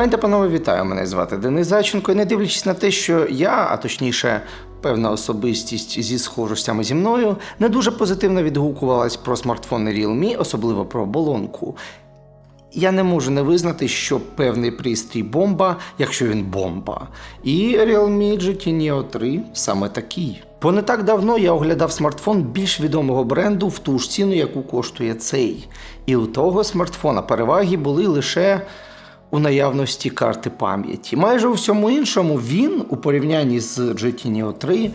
Пані та панове, вітаю! Мене звати Денис Зайченко. І не дивлячись на те, що я, а точніше, певна особистість зі схожостями зі мною, не дуже позитивно відгукувалась про смартфони Realme, особливо про оболонку. Я не можу не визнати, що певний пристрій бомба, якщо він бомба. І Realme GT Neo 3 саме такий. Бо не так давно я оглядав смартфон більш відомого бренду в ту ж ціну, яку коштує цей. І у того смартфона переваги були лише у наявності карти пам'яті. Майже у всьому іншому він у порівнянні з GT Neo 3,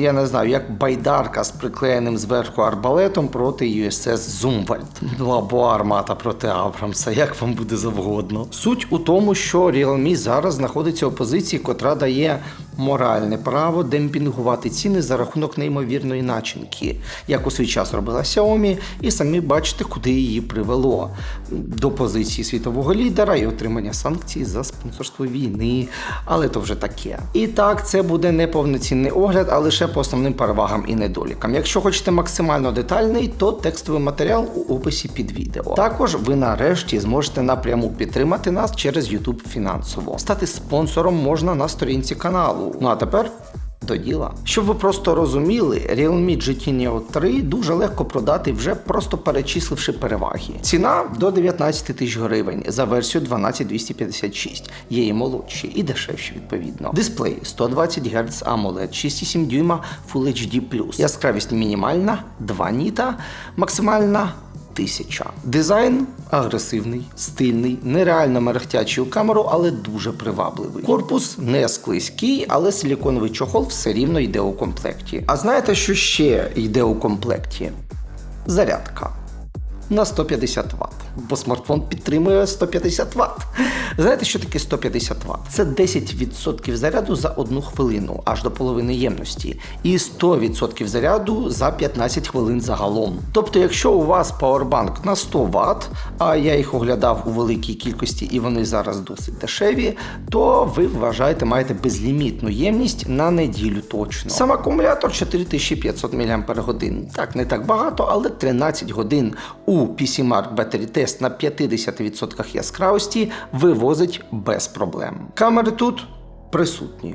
я не знаю, як байдарка з приклеєним зверху арбалетом проти USS Zumwalt. Ну або армата проти Абрамса, як вам буде завгодно. Суть у тому, що Realme зараз знаходиться у позиції, котра дає моральне право демпінгувати ціни за рахунок неймовірної начинки, як у свій час робила Xiaomi, і самі бачите, куди її привело до позиції світового лідера і отримання санкцій за спонсорство війни. Але то вже таке. І так, це буде не повноцінний огляд, а лише по основним перевагам і недолікам. Якщо хочете максимально детальний, то текстовий матеріал у описі під відео. Також ви нарешті зможете напряму підтримати нас через YouTube фінансово. Стати спонсором можна на сторінці каналу. Ну а тепер. До діла. Щоб ви просто розуміли, Realme GT Neo 3 дуже легко продати, вже просто перечисливши переваги. Ціна до 19 тисяч гривень за версію 12256. Є і молодші, і дешевші відповідно. Дисплей 120 Гц AMOLED, 6,7 дюйма Full HD+. Яскравість мінімальна, 2 ніта, максимальна Тисяча. Дизайн агресивний, стильний, нереально мерехтячий у камеру, але дуже привабливий. Корпус не склизький, але силіконовий чохол все рівно йде у комплекті. А знаєте, що ще йде у комплекті? Зарядка на 150 Вт. Бо смартфон підтримує 150 Вт. Знаєте, що таке 150 Вт? Це 10% заряду за одну хвилину, аж до половини ємності, і 100% заряду за 15 хвилин загалом. Тобто, якщо у вас павербанк на 100 Вт, а я їх оглядав у великій кількості і вони зараз досить дешеві, то ви вважаєте, маєте безлімітну ємність на неділю точно. Сам акумулятор 4500 мАч. Так, не так багато, але 13 годин у PCMark Battery Test на 50% яскравості вивозить без проблем. Камери тут присутні.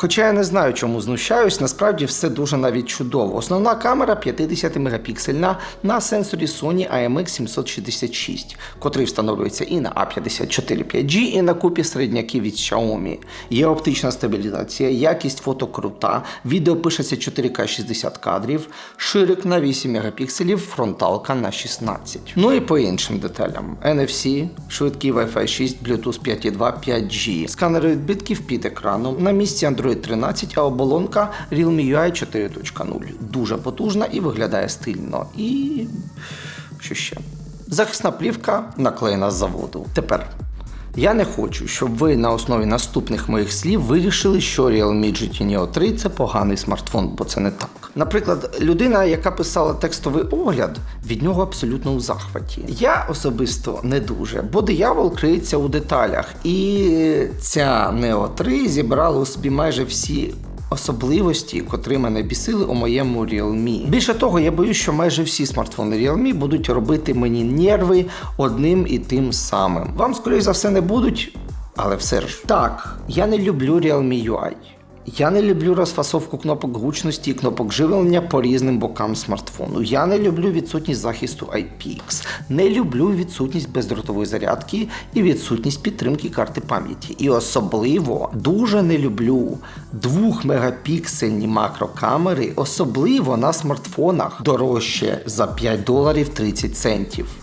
Хоча я не знаю, чому знущаюсь, насправді все дуже навіть чудово. Основна камера 50 мегапіксельна на сенсорі Sony IMX766, котрий встановлюється і на A54 5G, і на купі середняків від Xiaomi. Є оптична стабілізація, якість фото крута, відео пишеться 4К 60 кадрів, ширик на 8 мегапікселів, фронталка на 16. Ну і по іншим деталям: NFC, швидкий Wi-Fi 6, Bluetooth 5.2, 5G, сканери відбитків під екраном, на місці Android 13, а оболонка Realme UI 4.0. Дуже потужна і виглядає стильно. І що ще? Захисна плівка наклеєна з заводу. Тепер. Я не хочу, щоб ви на основі наступних моїх слів вирішили, що Realme GT Neo 3 це поганий смартфон, бо це не так. Наприклад, людина, яка писала текстовий огляд, від нього абсолютно у захваті. Я особисто не дуже, бо диявол криється у деталях, і ця Neo 3 зібрала у собі майже всі особливості, котрі мене бісили у моєму Realme. Більше того, я боюсь, що майже всі смартфони Realme будуть робити мені нерви одним і тим самим. Вам, скоріш за все, не будуть, але все ж. Так, я не люблю Realme UI. Я не люблю розфасовку кнопок гучності і кнопок живлення по різним бокам смартфону. Я не люблю відсутність захисту IPX. Не люблю відсутність бездротової зарядки і відсутність підтримки карти пам'яті. І особливо дуже не люблю 2-мегапіксельні макрокамери, особливо на смартфонах дорожче за 5 доларів 30 центів.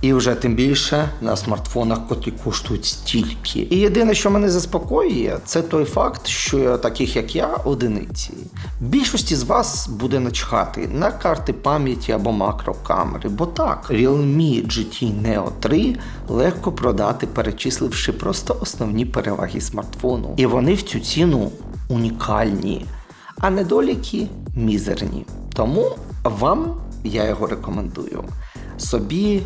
І вже тим більше на смартфонах, котрі коштують стільки. І єдине, що мене заспокоює, це той факт, що таких як я, одиниці. Більшості з вас буде начхати на карти пам'яті або макрокамери, бо так, Realme GT Neo 3 легко продати, перечисливши просто основні переваги смартфону. І вони в цю ціну унікальні, а недоліки мізерні. Тому вам я його рекомендую. Собі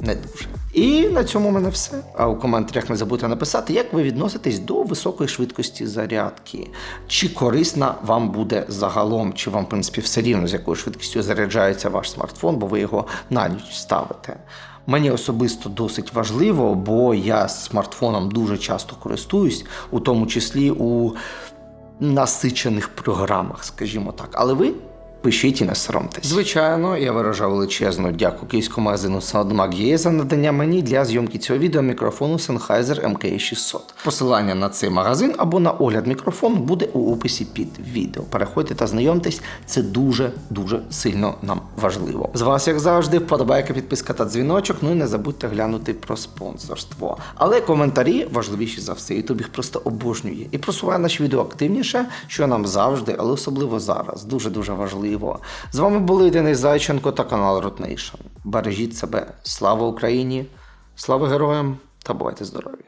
не дуже. І на цьому в мене все. А у коментарях не забудьте написати, як ви відноситесь до високої швидкості зарядки. Чи корисна вам буде загалом, чи вам, в принципі, все рівно, з якою швидкістю заряджається ваш смартфон, бо ви його на ніч ставите. Мені особисто досить важливо, бо я смартфоном дуже часто користуюсь, у тому числі у насичених програмах, скажімо так. Але ви пишіть і не соромтесь. Звичайно, я виражаю величезну дяку київському магазину Soundmag є за надання мені для зйомки цього відео мікрофону Sennheiser MK600. Посилання на цей магазин або на огляд мікрофону буде у описі під відео. Переходьте та знайомтесь, це дуже дуже сильно нам важливо. З вас, як завжди, вподобайка, підписка та дзвіночок. Ну і не забудьте глянути про спонсорство. Але коментарі важливіші за все. Ютуб їх просто обожнює і просуває наші відео активніше, що нам завжди, але особливо зараз. Дуже дуже важливо. З вами були Денис Зайченко та канал Ротнейшн. Бережіть себе. Слава Україні! Слава героям та бувайте здорові!